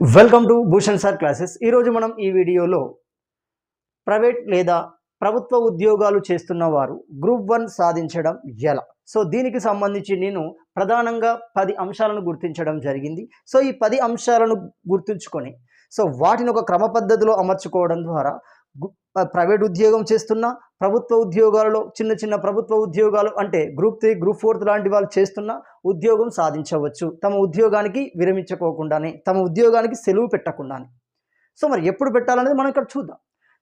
Welcome to Bhushan sir classes ఈరోజు మనం ఈ వీడియోలో ప్రైవేట్ లేదా ప్రభుత్వ ఉద్యోగాలు చేస్తున్న వారు గ్రూప్ వన్ సాధించడం ఎలా? సో దీనికి సంబంధించి నేను ప్రధానంగా పది అంశాలను గుర్తించడం జరిగింది. సో ఈ పది అంశాలను గుర్తుంచుకొని సో వాటిని ఒక క్రమ పద్ధతిలో అమర్చుకోవడం ద్వారా ప్రైవేట్ ఉద్యోగం చేస్తున్నా ప్రభుత్వ ఉద్యోగాలలో చిన్న చిన్న ప్రభుత్వ ఉద్యోగాలు అంటే గ్రూప్ త్రీ గ్రూప్ ఫోర్త్ లాంటి వాళ్ళు చేస్తున్న ఉద్యోగం సాధించవచ్చు. తమ ఉద్యోగానికి విరమించుకోకుండానే తమ ఉద్యోగానికి సెలవు పెట్టకుండానే. సో మరి ఎప్పుడు పెట్టాలనేది మనం ఇక్కడ చూద్దాం.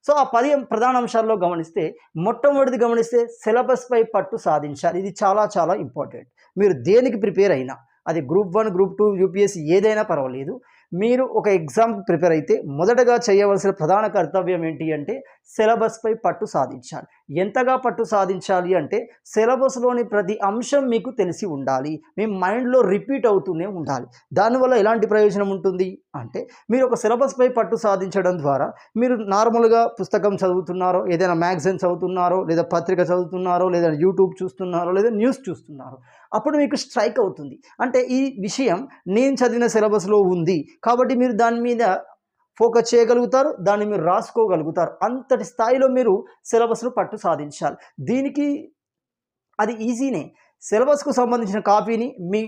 సో ఆ పది ప్రధాన అంశాల్లో గమనిస్తే మొట్టమొదటిది గమనిస్తే సిలబస్పై పట్టు సాధించాలి. ఇది చాలా చాలా ఇంపార్టెంట్. మీరు దేనికి ప్రిపేర్ అయినా అది group one group two UPSC ఏదైనా పర్వాలేదు. మీరు ఒక ఎగ్జామ్కి ప్రిపేర్ అయితే మొదటగా చేయవలసిన ప్రధాన కర్తవ్యం ఏంటి అంటే సిలబస్పై పట్టు సాధించాలి. ఎంతగా పట్టు సాధించాలి అంటే సిలబస్లోని ప్రతి అంశం మీకు తెలిసి ఉండాలి. మీ మైండ్లో రిపీట్ అవుతూనే ఉండాలి. దానివల్ల ఎలాంటి ప్రయోజనం ఉంటుంది? అంటే మీరు ఒక సిలబస్పై పట్టు సాధించడం ద్వారా మీరు నార్మల్గా పుస్తకం చదువుతున్నారో ఏదైనా మ్యాగజైన్ చదువుతున్నారో లేదా పత్రిక చదువుతున్నారో లేదా యూట్యూబ్ చూస్తున్నారో లేదా న్యూస్ చూస్తున్నారో అప్పుడు మీకు స్ట్రైక్ అవుతుంది. అంటే ఈ విషయం నేను చదివిన సిలబస్లో ఉంది. కాబట్టి మీరు దాని మీద ఫోకస్ చేయగలుగుతారు దాన్ని మీరు రాసుకోగలుగుతారు. అంతటి స్థాయిలో మీరు సిలబస్ను పట్టు సాధించాలి. దీనికి అది ఈజీనే. సిలబస్కు సంబంధించిన కాపీని మీ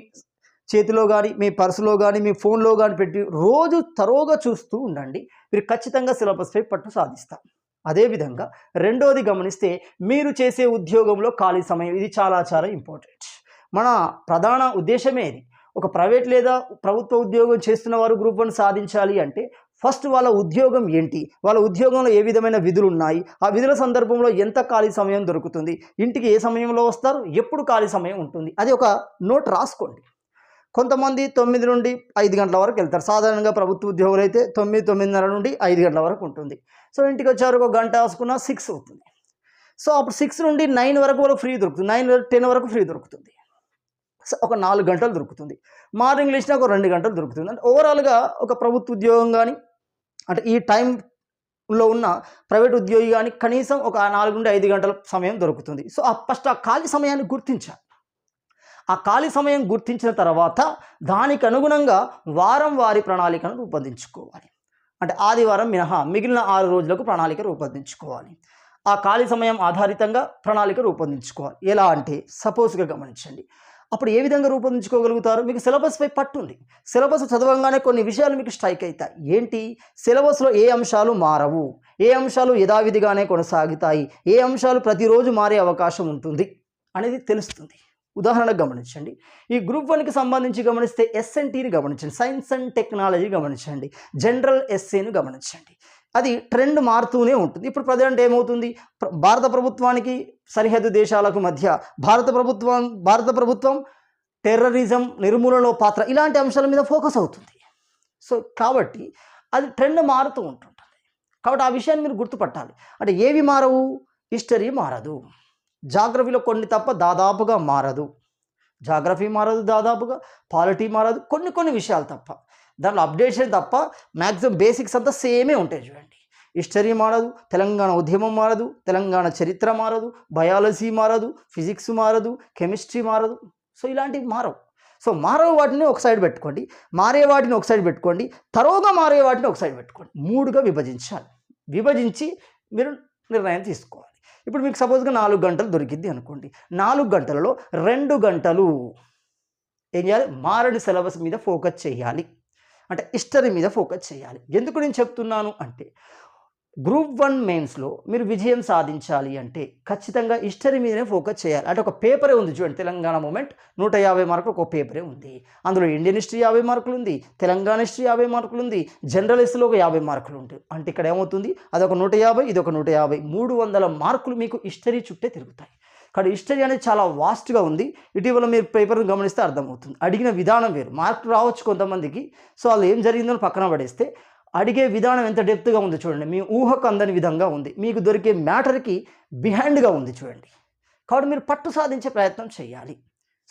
చేతిలో కానీ మీ పర్సులో కానీ మీ ఫోన్లో కానీ పెట్టి రోజు తరోగా చూస్తూ ఉండండి. మీరు ఖచ్చితంగా సిలబస్పై పట్టు సాధిస్తారు. అదేవిధంగా రెండోది గమనిస్తే మీరు చేసే ఉద్యోగంలో ఖాళీ సమయం ఇది చాలా చాలా ఇంపార్టెంట్. మన ప్రధాన ఉద్దేశమే ఇది ఒక ప్రైవేట్ లేదా ప్రభుత్వ ఉద్యోగం చేస్తున్న వారు గ్రూప్ వన్ సాధించాలి అంటే ఫస్ట్ వాళ్ళ ఉద్యోగం ఏంటి? వాళ్ళ ఉద్యోగంలో ఏ విధమైన విధులు ఉన్నాయి? ఆ విధుల సందర్భంలో ఎంత ఖాళీ సమయం దొరుకుతుంది? ఇంటికి ఏ సమయంలో వస్తారు? ఎప్పుడు ఖాళీ సమయం ఉంటుంది? అది ఒక నోట్ రాసుకోండి. కొంతమంది తొమ్మిది నుండి ఐదు గంటల వరకు వెళ్తారు. సాధారణంగా ప్రభుత్వ ఉద్యోగులు అయితే తొమ్మిది తొమ్మిదిన్నర నుండి ఐదు గంటల వరకు ఉంటుంది. సో ఇంటికి వచ్చారు ఒక గంట వేసుకున్న సిక్స్ అవుతుంది. సో అప్పుడు సిక్స్ నుండి నైన్ వరకు వరకు ఫ్రీ దొరుకుతుంది. నైన్ టెన్ వరకు ఫ్రీ దొరుకుతుంది. ఒక నాలుగు గంటలు దొరుకుతుంది. మార్నింగ్ లేచినా ఒక రెండు గంటలు దొరుకుతుంది. అంటే ఓవరాల్గా ఒక ప్రభుత్వ ఉద్యోగం కానీ అంటే ఈ టైంలో ఉన్న ప్రైవేట్ ఉద్యోగి కానీ కనీసం ఒక నాలుగు నుండి ఐదు గంటల సమయం దొరుకుతుంది. సో ఆ ఫస్ట్ ఆ ఖాళీ సమయాన్ని గుర్తించాలి. ఆ ఖాళీ సమయం గుర్తించిన తర్వాత దానికి అనుగుణంగా వారం వారి ప్రణాళికను రూపొందించుకోవాలి. అంటే ఆదివారం మినహా మిగిలిన ఆరు రోజులకు ప్రణాళిక రూపొందించుకోవాలి. ఆ ఖాళీ సమయం ఆధారితంగా ప్రణాళిక రూపొందించుకోవాలి. ఎలా అంటే సపోజ్గా గమనించండి. అప్పుడు ఏ విధంగా రూపొందించుకోగలుగుతారు? మీకు సిలబస్పై పట్టు ఉంది సిలబస్ చదవంగానే కొన్ని విషయాలు మీకు స్ట్రైక్ అవుతాయి ఏంటి? సిలబస్లో ఏ అంశాలు మారవు? ఏ అంశాలు యథావిధిగానే కొనసాగుతాయి? ఏ అంశాలు ప్రతిరోజు మారే అవకాశం ఉంటుంది? అనేది తెలుస్తుంది. ఉదాహరణకు గమనించండి. ఈ గ్రూప్ వన్కి సంబంధించి గమనిస్తే ఎస్ఎన్టీని గమనించండి. సైన్స్ అండ్ టెక్నాలజీ గమనించండి. జనరల్ ఎస్ఏను గమనించండి. అది ట్రెండ్ మారుతూనే ఉంటుంది. ఇప్పుడు ప్రజెంట్ ఏమవుతుంది? భారత ప్రభుత్వానికి సరిహద్దు దేశాలకు మధ్య భారత ప్రభుత్వం భారత ప్రభుత్వం టెర్రరిజం నిర్మూలనలో పాత్ర ఇలాంటి అంశాల మీద ఫోకస్ అవుతుంది. సో కాబట్టి అది ట్రెండ్ మారుతూ ఉంటుంటుంది. కాబట్టి ఆ విషయాన్ని మీరు గుర్తుపట్టాలి. అంటే ఏవి మారవు? హిస్టరీ మారదు. జాగ్రఫీలో కొన్ని తప్ప దాదాపుగా మారదు. జాగ్రఫీ మారదు దాదాపుగా పాలిటీ మారదు. కొన్ని కొన్ని విషయాలు తప్ప. దాంట్లో అప్డేషన్ తప్ప మ్యాక్సిమం బేసిక్స్ అంతా సేమే ఉంటాయి చూడండి. హిస్టరీ మారదు తెలంగాణ ఉద్యమం మారదు తెలంగాణ చరిత్ర మారదు బయాలజీ మారదు ఫిజిక్స్ మారదు కెమిస్ట్రీ మారదు. సో ఇలాంటివి మారవు. సో మారవ వాటిని ఒక సైడ్ పెట్టుకోండి మారే వాటిని ఒక సైడ్ పెట్టుకోండి తరోగా మారే వాటిని ఒక సైడ్ పెట్టుకోండి. మూడుగా విభజించాలి. విభజించి మీరు నిర్ణయం తీసుకోవాలి. ఇప్పుడు మీకు సపోజ్గా నాలుగు గంటలు దొరికింది అనుకోండి. నాలుగు గంటలలో రెండు గంటలు ఏం చేయాలి? మారని సిలబస్ మీద ఫోకస్ చేయాలి. అంటే హిస్టరీ మీద ఫోకస్ చేయాలి. ఎందుకు నేను చెప్తున్నాను అంటే గ్రూప్ వన్ మెయిన్స్లో మీరు విజయం సాధించాలి అంటే ఖచ్చితంగా హిస్టరీ మీదనే ఫోకస్ చేయాలి. అంటే ఒక పేపరే ఉంది చూడండి తెలంగాణ మూమెంట్. నూట యాభై మార్కులు ఒక పేపరే ఉంది. అందులో ఇండియన్ హిస్టరీ యాభై మార్కులు ఉంది తెలంగాణ హిస్టరీ యాభై మార్కులు ఉంది జనరల్ ఒక యాభై మార్కులు ఉంటాయి అంటే ఇక్కడ ఏమవుతుంది? అదొక నూట యాభై ఇది ఒక నూట యాభై. మూడు వందల మార్కులు మీకు హిస్టరీ చుట్టే తిరుగుతాయి. కానీ హిస్టరీ అనేది చాలా వాస్ట్గా ఉంది. ఇటీవల మీరు పేపర్ని గమనిస్తే అర్థమవుతుంది. అడిగిన విధానం వేరు. మార్కులు రావచ్చు కొంతమందికి. సో వాళ్ళు ఏం జరిగిందో పక్కన పడేస్తే అడిగే విధానం ఎంత డెప్త్గా ఉంది చూడండి. మీ ఊహకు అందని విధంగా ఉంది. మీకు దొరికే మ్యాటర్కి బిహైండ్గా ఉంది చూడండి. కాబట్టి మీరు పట్టు సాధించే ప్రయత్నం చేయాలి.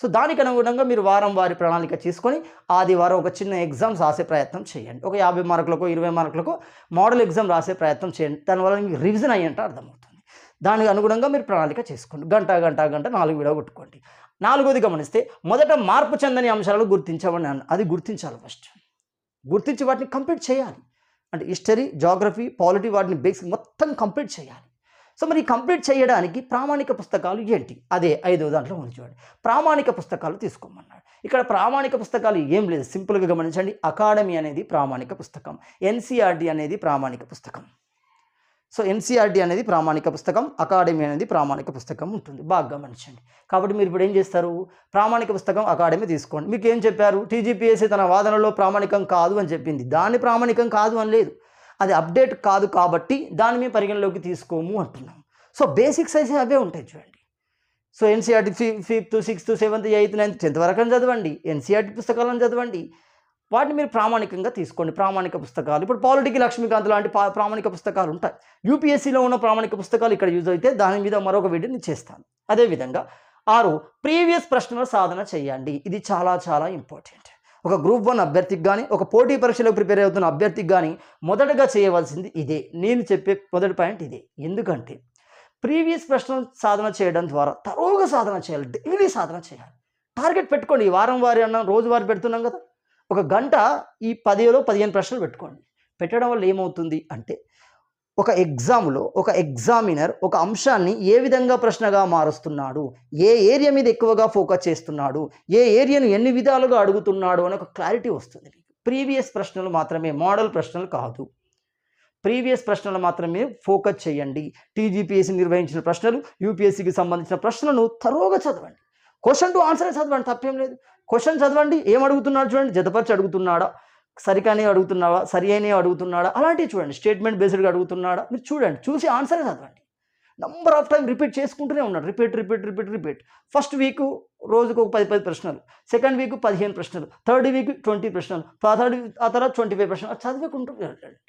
సో దానికి అనుగుణంగా మీరు వారం వారి ప్రణాళిక చేసుకొని ఆదివారం ఒక చిన్న ఎగ్జామ్స్ రాసే ప్రయత్నం చేయండి. ఒక యాభై మార్కులకు ఇరవై మార్కులకు మోడల్ ఎగ్జామ్ రాసే ప్రయత్నం చేయండి. దానివల్ల మీకు రివిజన్ అయ్యంటే అర్థమవుతుంది. దానికి అనుగుణంగా మీరు ప్రణాళిక చేసుకోండి. గంట గంట గంట నాలుగు విడవ కొట్టుకోండి. నాలుగోది గమనిస్తే మొదట మార్పు చెందని అంశాలను గుర్తించమని అది గుర్తించాలి ఫస్ట్ గుర్తించి వాటిని కంప్లీట్ చేయాలి. అంటే హిస్టరీ జాగ్రఫీ పాలిటీ వాటిని బేసిక్ మొత్తం కంప్లీట్ చేయాలి. సో మరి కంప్లీట్ చేయడానికి ప్రామాణిక పుస్తకాలు ఏంటి? అదే ఐదో దాంట్లో ఉంది చూడండి. ప్రామాణిక పుస్తకాలు తీసుకోమన్నాడు. ఇక్కడ ప్రామాణిక పుస్తకాలు ఏం లేదు. సింపుల్గా గమనించండి. అకాడమీ అనేది ప్రామాణిక పుస్తకం. ఎన్సీఆర్టీ అనేది ప్రామాణిక పుస్తకం. సో ఎన్సీఆర్టీ అనేది ప్రామాణిక పుస్తకం అకాడమీ అనేది ప్రామాణిక పుస్తకం ఉంటుంది. బాగా గమనించండి. కాబట్టి మీరు ఇప్పుడు ఏం చేస్తారు? ప్రామాణిక పుస్తకం అకాడమీ తీసుకోండి. మీకు ఏం చెప్పారు? టీజీపీఎస్సీ తన వాదనలో ప్రామాణికం కాదు అని చెప్పింది. దాని ప్రామాణికం కాదు అని లేదు. అది అప్డేట్ కాదు కాబట్టి దాన్ని మేము పరిగణలోకి తీసుకోము అంటున్నాం సో బేసిక్స్ అయితే అవే ఉంటాయి చూడండి. So NCERT fifth sixth seventh eighth ninth tenth వరకు అని చదవండి. ఎన్సీఆర్టీ పుస్తకాలను చదవండి. వాటిని మీరు ప్రామాణికంగా తీసుకోండి. ప్రామాణిక పుస్తకాలు. ఇప్పుడు పాలిటికి లక్ష్మీకాంత్ లాంటి ప్రామాణిక పుస్తకాలు ఉంటాయి. యూపీఎస్సీలో ఉన్న ప్రామాణిక పుస్తకాలు ఇక్కడ యూజ్ అయితే దాని మీద మరొక వీడియో నేను చేస్తాను అదేవిధంగా ఆరు ప్రీవియస్ ప్రశ్నల సాధన చేయండి. ఇది చాలా చాలా ఇంపార్టెంట్. ఒక గ్రూప్ వన్ అభ్యర్థికి కానీ ఒక పోటీ పరీక్షలకు ప్రిపేర్ అవుతున్న అభ్యర్థికి కానీ మొదటగా చేయవలసింది ఇదే. నేను చెప్పే మొదటి పాయింట్ ఇదే. ఎందుకంటే ప్రీవియస్ ప్రశ్న సాధన చేయడం ద్వారా తరువుగా సాధన చేయాలి. డైలీ సాధన చేయాలి. టార్గెట్ పెట్టుకోండి. ఈ వారం వారి అన్న రోజువారీ పెడుతున్నాం కదా. ఒక గంట ఈ పదిలో పదిహేను ప్రశ్నలు పెట్టుకోండి. పెట్టడం వల్ల ఏమవుతుంది అంటే ఒక ఎగ్జామ్లో ఒక ఎగ్జామినర్ ఒక అంశాన్ని ఏ విధంగా ప్రశ్నగా మారుస్తున్నాడు? ఏ ఏరియా మీద ఎక్కువగా ఫోకస్ చేస్తున్నాడు? ఏ ఏరియాను ఎన్ని విధాలుగా అడుగుతున్నాడు? అని ఒక క్లారిటీ వస్తుంది మీకు. ప్రీవియస్ ప్రశ్నలు మాత్రమే మోడల్ ప్రశ్నలు కాదు. ప్రీవియస్ ప్రశ్నలు మాత్రమే ఫోకస్ చేయండి. టీజీపీఎస్సీ నిర్వహించిన ప్రశ్నలు యూపీఎస్సీకి సంబంధించిన ప్రశ్నలను తరోగా చదవండి. క్వశ్చన్ టు ఆన్సరే చదవండి తప్పేం లేదు. క్వశ్చన్ చదవండి. ఏం అడుగుతున్నాడు చూడండి. జతపరిచి అడుగుతున్నాడా? సరికానే అడుగుతున్నాడా? సరి అయినే అడుగుతున్నాడా? అలాంటివి చూడండి. స్టేట్మెంట్ బేస్డ్గా అడుగుతున్నాడా? మీరు చూడండి. చూసి ఆన్సరే చదవండి. నంబర్ ఆఫ్ టైం రిపీట్ చేసుకుంటూనే ఉన్నాడు. Repeat repeat repeat repeat first week రోజుకు ఒక పది పది ప్రశ్నలు. సెకండ్ వీక్ పదిహేను ప్రశ్నలు. థర్డ్ వీక్ ట్వంటీ ప్రశ్నలు. థర్డ్ ఆ తర్వాత ట్వంటీ ఫైవ్ ప్రశ్నలు. అది వెళ్ళండి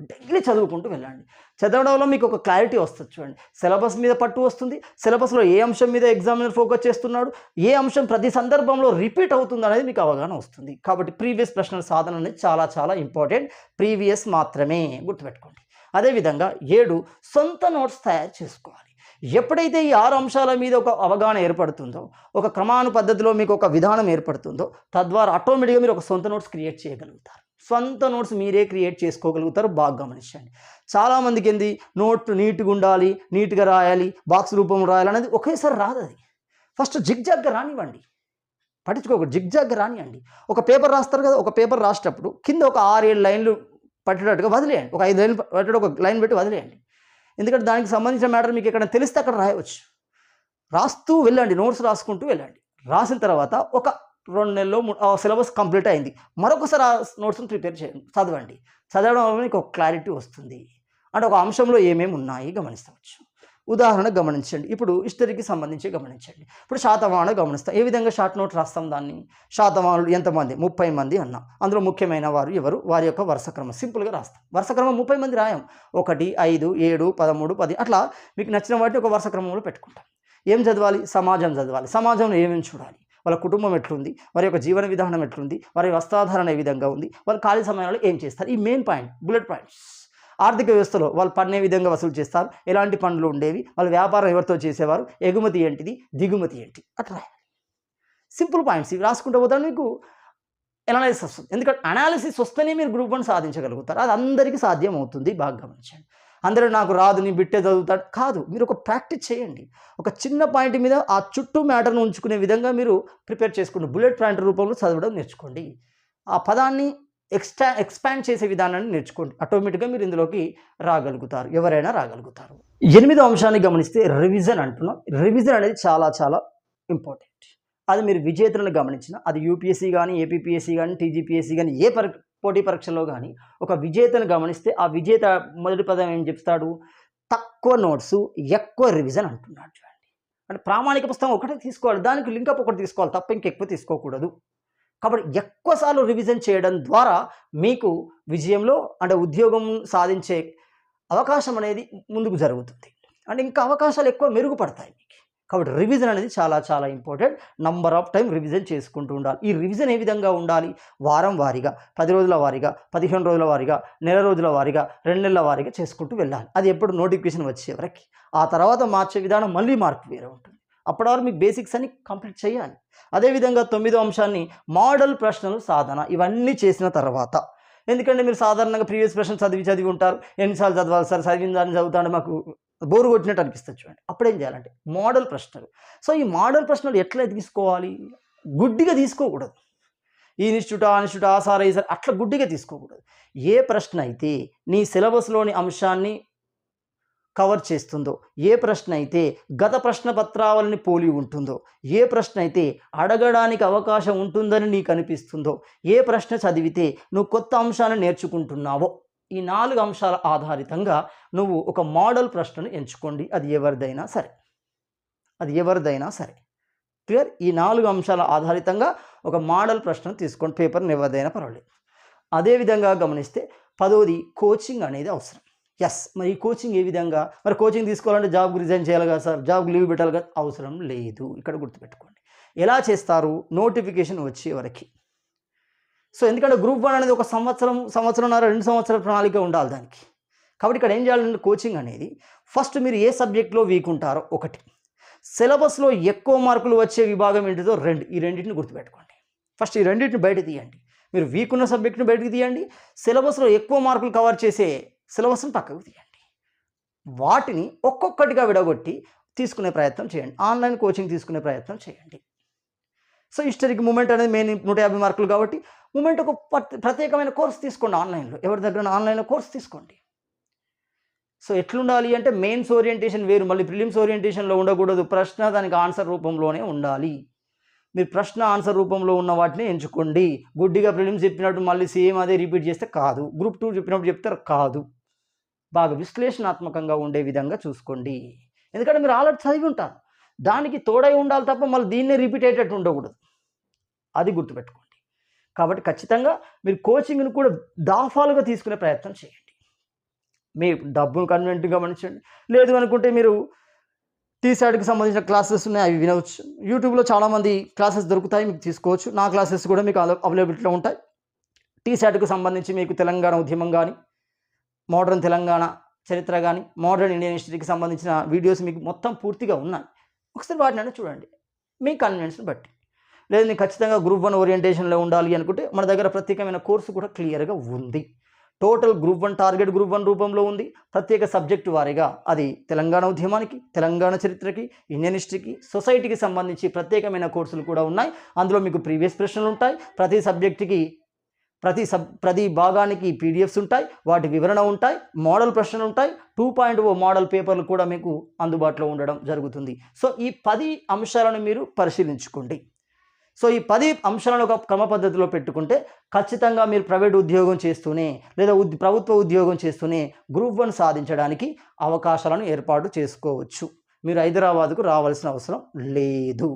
డైలీ చదువుకుంటూ వెళ్ళండి. చదవడంలో మీకు ఒక క్లారిటీ వస్తుంది చూడండి. సిలబస్ మీద పట్టు వస్తుంది. సిలబస్లో ఏ అంశం మీద ఎగ్జామినర్ ఫోకస్ చేస్తున్నాడు? ఏ అంశం ప్రతి సందర్భంలో రిపీట్ అవుతుంది అనేది మీకు అవగాహన వస్తుంది. కాబట్టి ప్రీవియస్ ప్రశ్నల సాధన అనేది చాలా చాలా ఇంపార్టెంట్. ప్రీవియస్ మాత్రమే గుర్తుపెట్టుకోండి. అదేవిధంగా ఏడు సొంత నోట్స్ తయారు చేసుకోవాలి. ఎప్పుడైతే ఈ ఆరు అంశాల మీద ఒక అవగాహన ఏర్పడుతుందో ఒక క్రమాను పద్ధతిలో మీకు ఒక విధానం ఏర్పడుతుందో తద్వారా ఆటోమేటిక్గా మీరు ఒక సొంత నోట్స్ క్రియేట్ చేయగలుగుతారు. సొంత నోట్స్ మీరే క్రియేట్ చేసుకోగలుగుతారు. బాగా గమనించండి. చాలామందికి ఏంది? నోట్ నీట్గా ఉండాలి నీట్గా రాయాలి బాక్స్ రూపంలో రాయాలి అనేది ఒకేసారి రాదు అది. ఫస్ట్ జిగ్జాగ్గా రానివ్వండి. పట్టించుకోక జిగ్జాగ్గా రానివ్వండి ఒక పేపర్ రాస్తారు కదా ఒక పేపర్ రాసేటప్పుడు కింద ఒక ఆరు ఏడు లైన్లు పట్టేటట్టుగా వదిలేయండి. ఒక ఐదు లైన్లు పట్టేట ఒక లైన్ పెట్టి వదిలేయండి. ఎందుకంటే దానికి సంబంధించిన మ్యాటర్ మీకు ఎక్కడ తెలిస్తే అక్కడ రాయవచ్చు. రాస్తూ వెళ్ళండి నోట్స్ రాసుకుంటూ వెళ్ళండి. రాసిన తర్వాత ఒక రెండు నెలల్లో సిలబస్ కంప్లీట్ అయింది. మరొకసారి ఆ నోట్స్ని ప్రిపేర్ చేయండి. చదవండి. చదవడం వల్ల మీకు ఒక క్లారిటీ వస్తుంది. అంటే ఒక అంశంలో ఏమేమి ఉన్నాయి గమనించవచ్చు. ఉదాహరణ గమనించండి. ఇప్పుడు హిస్టరీకి సంబంధించి గమనించండి. ఇప్పుడు శాతవాహన గమనిస్తాం ఏ విధంగా షార్ట్ నోట్ రాస్తాం దాన్ని? శాతవాహనులు ఎంతమంది ముప్పై మంది అన్న. అందులో ముఖ్యమైన వారు ఎవరు? వారి యొక్క వరుసక్రమం సింపుల్గా రాస్తాం. వరుసక్రమం ముప్పై మంది రాయం. ఒకటి ఐదు ఏడు పదమూడు పది అట్లా మీకు నచ్చిన వాటిని ఒక వరుస క్రమంలో పెట్టుకుంటాం. ఏం చదవాలి? సమాజం చదవాలి. సమాజంలో ఏమేమి చూడాలి? వాళ్ళ కుటుంబం ఎట్లుంది వారి యొక్క జీవన విధానం ఎట్లుంది వారి వస్త్రాధారణ ఏ విధంగా ఉంది వాళ్ళు ఖాళీ సమయంలో ఏం చేస్తారు? ఈ మెయిన్ పాయింట్ బుల్లెట్ పాయింట్స్ ఆర్థిక వ్యవస్థలో వాళ్ళు పన్ను ఏ విధంగా వసూలు చేస్తారు. ఎలాంటి పనులు ఉండేవి? వాళ్ళ వ్యాపారం ఎవరితో చేసేవారు? ఎగుమతి ఏంటిది? దిగుమతి ఏంటి? అట్లా సింపుల్ పాయింట్స్ ఇవి రాసుకుంటూ పోతాను మీకు అనాలిసిస్ వస్తుంది. ఎందుకంటే అనాలిసిస్ వస్తేనే మీరు గ్రూప్ వన్ సాధించగలుగుతారు. అది అందరికీ సాధ్యం అవుతుంది. బాగా గమనించండి. అందరూ నాకు రాదు నీ బిట్టే చదువుతాడు. కాదు మీరు ఒక ప్రాక్టీస్ చేయండి. ఒక చిన్న పాయింట్ మీద ఆ చుట్టూ మ్యాటర్ను ఉంచుకునే విధంగా మీరు ప్రిపేర్ చేసుకోండి బుల్లెట్ పాయింట్ రూపంలో చదవడం నేర్చుకోండి. ఆ పదాన్ని ఎక్స్టా ఎక్స్పాండ్ చేసే విధానాన్ని నేర్చుకోండి. ఆటోమేటిక్గా మీరు ఇందులోకి రాగలుగుతారు. ఎవరైనా రాగలుగుతారు. ఎనిమిదో అంశాన్ని గమనిస్తే రివిజన్ అంటున్నాం. రివిజన్ అనేది చాలా చాలా ఇంపార్టెంట్. అది మీరు విజేతలను గమనించిన అది యూపీఎస్సీ కానీ ఏపీపీఎస్సీ కానీ టీజీపీఎస్సీ కానీ ఏ పరి పోటీ పరీక్షలో కానీ ఒక విజేతను గమనిస్తే ఆ విజేత మొదటి పదం ఏం చెప్తాడు? తక్కువ నోట్స్ ఎక్కువ రివిజన్ అంటున్నాడు చూడండి. అంటే ప్రామాణిక పుస్తకం ఒకటే తీసుకోవాలి దానికి లింకప్ ఒకటి తీసుకోవాలి తప్ప ఇంకెక్కువ తీసుకోకూడదు. కాబట్టి ఎక్కువసార్లు రివిజన్ చేయడం ద్వారా మీకు విజయంలో అంటే ఉద్యోగం సాధించే అవకాశం అనేది ముందుకు జరుగుతుంది. అంటే ఇంకా అవకాశాలు ఎక్కువ మెరుగుపడతాయి. కాబట్టి రివిజన్ అనేది చాలా చాలా important number of time revision చేసుకుంటూ ఉండాలి. ఈ రివిజన్ ఏ విధంగా ఉండాలి? వారం వారీగా పది రోజుల వారీగా పదిహేను రోజుల వారీగా నెల రోజుల వారీగా రెండు నెలల వారీగా చేసుకుంటూ వెళ్ళాలి. అది ఎప్పుడు నోటిఫికేషన్ వచ్చే వరకు. ఆ తర్వాత మార్చే విధానం మళ్ళీ మార్పు వేరే ఉంటుంది. అప్పటి వరకు మీ బేసిక్స్ అని కంప్లీట్ చేయాలి. అదేవిధంగా తొమ్మిదో అంశాన్ని మోడల్ ప్రశ్నలు సాధన. ఇవన్నీ చేసిన తర్వాత. ఎందుకంటే మీరు సాధారణంగా ప్రీవియస్ ప్రశ్న చదివి చదివి ఉంటారు. ఎన్నిసార్లు చదవాలి సార్? చదివిన దాన్ని చదువుతాను మాకు బోరు కొట్టినట్టు అనిపిస్తుంది చూడండి. అప్పుడేం చేయాలంటే మోడల్ ప్రశ్నలు. సో ఈ మోడల్ ప్రశ్నలు ఎట్లా తీసుకోవాలి? గుడ్డిగా తీసుకోకూడదు. ఈ ఇన్స్టిట్యూట్ ఆ ఇన్స్టిట్యూట్ ఆ సార్ ఈ సార్ అట్లా గుడ్డిగా తీసుకోకూడదు. ఏ ప్రశ్న అయితే నీ సిలబస్లోని అంశాన్ని కవర్ చేస్తుందో ఏ ప్రశ్న అయితే గత ప్రశ్న పత్రావళిని పోలి ఉంటుందో ఏ ప్రశ్న అయితే అడగడానికి అవకాశం ఉంటుందని నీకు అనిపిస్తుందో ఏ ప్రశ్న చదివితే నువ్వు కొత్త అంశాన్ని నేర్చుకుంటున్నావో ఈ నాలుగు అంశాల ఆధారితంగా నువ్వు ఒక మోడల్ ప్రశ్నను ఎంచుకోండి. అది ఎవరిదైనా సరే. అది ఎవరిదైనా సరే. క్లియర్? ఈ నాలుగు అంశాల ఆధారితంగా ఒక మోడల్ ప్రశ్నను తీసుకోండి. పేపర్ని ఎవరిదైనా పర్వాలేదు. అదేవిధంగా గమనిస్తే పదోది కోచింగ్ అనేది అవసరం. ఎస్ మరి ఈ కోచింగ్ ఏ విధంగా? మరి కోచింగ్ తీసుకోవాలంటే జాబ్ రిజైన్ చేయాలి కదా సార్? జాబ్ లీవ్ పెట్టాలి కదా? అవసరం లేదు. ఇక్కడ గుర్తుపెట్టుకోండి. ఎలా చేస్తారు? నోటిఫికేషన్ వచ్చే వరకు. సో ఎందుకంటే గ్రూప్ వన్ అనేది ఒక సంవత్సరం సంవత్సరంన్నర రెండు సంవత్సరాల ప్రణాళిక ఉండాలి దానికి. కాబట్టి ఇక్కడ ఏం చేయాలంటే కోచింగ్ అనేది ఫస్ట్ మీరు ఏ సబ్జెక్ట్లో వీక్ ఉంటారో ఒకటి. సిలబస్లో ఎక్కువ మార్కులు వచ్చే విభాగం ఏంటిదో రెండు. ఈ రెండింటిని గుర్తుపెట్టుకోండి. ఫస్ట్ ఈ రెండింటిని బయట తీయండి. మీరు వీక్ ఉన్న సబ్జెక్ట్ని బయటకు తీయండి. సిలబస్లో ఎక్కువ మార్కులు కవర్ చేసే సిలబస్ని పక్కకు తీయండి. వాటిని ఒక్కొక్కటిగా విడగొట్టి తీసుకునే ప్రయత్నం చేయండి. ఆన్లైన్ కోచింగ్ తీసుకునే ప్రయత్నం చేయండి. సో హిస్టరీకి మూమెంట్ అనేది మెయిన్ నూట యాభై మార్కులు కాబట్టి మూమెంట్ ఒక ప్రత్యేకమైన కోర్స్ తీసుకోండి ఆన్లైన్లో. ఎవరి దగ్గర ఆన్లైన్లో కోర్స్ తీసుకోండి. సో ఎట్లుండాలి అంటే మెయిన్స్ ఓరియంటేషన్ వేరు. మళ్ళీ ప్రిలిమ్స్ ఓరియంటేషన్లో ఉండకూడదు. ప్రశ్న దానికి ఆన్సర్ రూపంలోనే ఉండాలి. మీరు ప్రశ్న ఆన్సర్ రూపంలో ఉన్న వాటిని ఎంచుకోండి. గుడ్డిగా ప్రిలిమ్స్ చెప్పినట్టు మళ్ళీ సేమ్ అదే రిపీట్ చేస్తే కాదు. గ్రూప్ టూ చెప్పినప్పుడు చెప్తారు కాదు. బాగా విశ్లేషణాత్మకంగా ఉండే విధంగా చూసుకోండి. ఎందుకంటే మీరు ఆల్రెడీ చదివి ఉంటారు. దానికి తోడై ఉండాలి తప్ప మళ్ళీ దీన్నే రిపీట్ అయ్యేటట్టు ఉండకూడదు. అది గుర్తుపెట్టుకోండి. కాబట్టి ఖచ్చితంగా మీరు కోచింగ్ను కూడా దాఫాలుగా తీసుకునే ప్రయత్నం చేయండి. మీ డబ్బును కన్వెంట్ గమనించండి లేదు అనుకుంటే మీరు టీసాట్కి సంబంధించిన క్లాసెస్ ఉన్నాయి అవి వినవచ్చు. యూట్యూబ్లో చాలామంది క్లాసెస్ దొరుకుతాయి మీకు తీసుకోవచ్చు. నా క్లాసెస్ కూడా మీకు అవైలబిలిటీలో ఉంటాయి. టీసాట్కు సంబంధించి మీకు తెలంగాణ ఉద్యమం కానీ మోడర్న్ తెలంగాణ చరిత్ర కానీ మోడర్న్ ఇండియన్ హిస్టరీకి సంబంధించిన వీడియోస్ మీకు మొత్తం పూర్తిగా ఉన్నాయి. ఒకసారి వాటిని చూడండి. మీ కన్వీనియన్స్ని బట్టి. లేదు నేను ఖచ్చితంగా గ్రూప్ వన్ ఓరియంటేషన్లో ఉండాలి అనుకుంటే మన దగ్గర ప్రత్యేకమైన కోర్సు కూడా క్లియర్గా ఉంది. Total group one target group one రూపంలో ఉంది. ప్రత్యేక సబ్జెక్టు వారీగా అది తెలంగాణ ఉద్యమానికి తెలంగాణ చరిత్రకి ఇండియన్ హిస్టరీకి సొసైటీకి సంబంధించి ప్రత్యేకమైన కోర్సులు కూడా ఉన్నాయి. అందులో మీకు ప్రీవియస్ ప్రశ్నలు ఉంటాయి. ప్రతి సబ్జెక్టుకి ప్రతి సబ్ ప్రతి భాగానికి పీడిఎఫ్స్ ఉంటాయి. వాటి వివరణ ఉంటాయి. మోడల్ ప్రశ్నలు ఉంటాయి. టూ పాయింట్ ఓ మోడల్ పేపర్లు కూడా మీకు అందుబాటులో ఉండడం జరుగుతుంది. సో ఈ పది అంశాలను మీరు పరిశీలించుకోండి. సో ఈ పది అంశాలను ఒక క్రమ పద్ధతిలో పెట్టుకుంటే ఖచ్చితంగా మీరు ప్రైవేట్ ఉద్యోగం చేస్తూనే లేదా ఉద్ ప్రభుత్వ ఉద్యోగం చేస్తూనే గ్రూప్ వన్ సాధించడానికి అవకాశాలను ఏర్పాటు చేసుకోవచ్చు. మీరు హైదరాబాద్కు రావాల్సిన అవసరం లేదు.